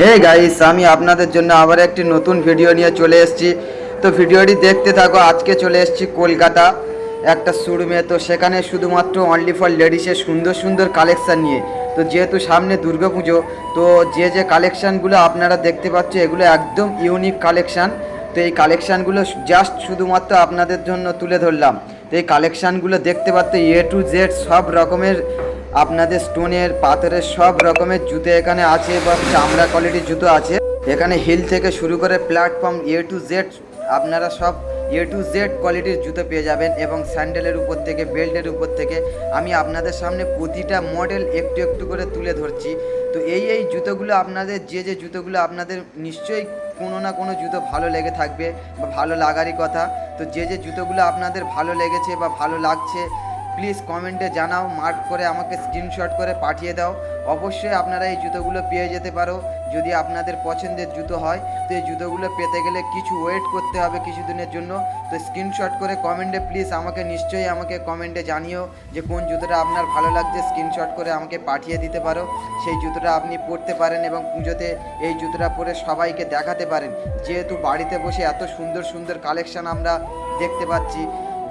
Hey guys আমি আপনাদের জন্য আবার একটি নতুন ভিডিও নিয়ে চলে এসেছি। তো ভিডিওটি দেখতে থাকো, আজকে চলে এসেছি কলকাতা, একটা শোরুমে তো সেখানে শুধুমাত্র অনলি ফর লেডিসের সুন্দর সুন্দর কালেকশান নিয়ে। তো যেহেতু সামনে দুর্গাপুজো, তো যে যে কালেকশানগুলো আপনারা দেখতে পাচ্ছ, এগুলো একদম ইউনিক কালেকশান তো এই কালেকশানগুলো জাস্ট শুধুমাত্র আপনাদের জন্য তুলে ধরলাম। তো এই কালেকশানগুলো দেখতে পাচ্ছ এ টু জেড সব রকমের আপনাদের স্টোনের পাথরের সব রকমের জুতো এখানে আছে বা চামড়া কোয়ালিটির জুতো আছে। এখানে হিল থেকে শুরু করে প্ল্যাটফর্ম এ টু জেড আপনারা সব এ টু জেড কোয়ালিটির জুতো পেয়ে যাবেন এবং স্যান্ডেলের উপর থেকে বেল্টের উপর থেকে। আমি আপনাদের সামনে প্রতিটা মডেল একটু একটু করে তুলে ধরছি। তো এই এই জুতোগুলো আপনাদের, যে যে জুতোগুলো আপনাদের নিশ্চয়ই কোনো না কোনো জুতো ভালো লেগে থাকবে বা ভালো লাগারই কথা। তো যে যে জুতোগুলো আপনাদের ভালো লেগেছে বা ভালো লাগছে প্লিজ কমেন্টে জানাও মার্ক করে আমাকে স্ক্রিনশট করে পাঠিয়ে দাও। অবশ্যই আপনারা এই জুতোগুলো পেয়ে যেতে পারো। যদি আপনাদের পছন্দের জুতো হয়, তো এই জুতোগুলো পেতে গেলে কিছু ওয়েট করতে হবে কিছু দিনের জন্য। তো স্ক্রিনশট করে কমেন্টে প্লিজ আমাকে নিশ্চয়ই আমাকে কমেন্টে জানিও যে কোন জুতোটা আপনার ভালো লাগছে। স্ক্রিনশট করে আমাকে পাঠিয়ে দিতে পারো। সেই জুতোটা আপনি পরতে পারেন এবং পুজোতে এই জুতোটা পরে সবাইকে দেখাতে পারেন। যেহেতু বাড়িতে বসে এত সুন্দর সুন্দর কালেকশন আমরা দেখতে পাচ্ছি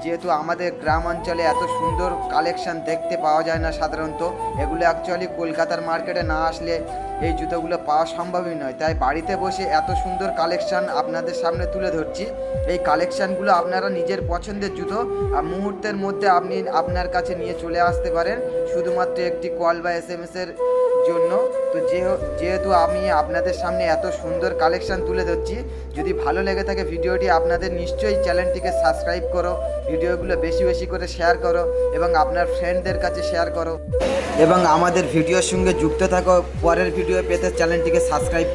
যেহেতু আমাদের গ্রাম অঞ্চলে এত সুন্দর কালেকশন দেখতে পাওয়া যায় না সাধারণত, এগুলো অ্যাকচুয়ালি কলকাতার মার্কেটে না আসলে এই জুতোগুলো পাওয়া সম্ভবই নয়। তাই বাড়িতে বসে এত সুন্দর কালেকশন আপনাদের সামনে তুলে ধরছি। এই কালেকশানগুলো আপনারা নিজের পছন্দের জুতো মুহূর্তের মধ্যে আপনি আপনার কাছে নিয়ে চলে আসতে পারেন। শুধুমাত্র একটি কল বা এস এম এসের জন্য। তো যেহ- যেহেতু আমি আপনাদের সামনে এত সুন্দর কালেকশান তুলে ধরছি, যদি ভালো লেগে থাকে ভিডিওটি, আপনাদের নিশ্চয়ই চ্যানেলটিকে সাবস্ক্রাইব করো, ভিডিওগুলো বেশি বেশি করে শেয়ার করো এবং আপনার ফ্রেন্ডদের কাছে শেয়ার করো। এবং আমাদের ভিডিওর সঙ্গে যুক্ত থাকো, পরের ভিডিও পেতে চ্যানেলটিকে সাবস্ক্রাইব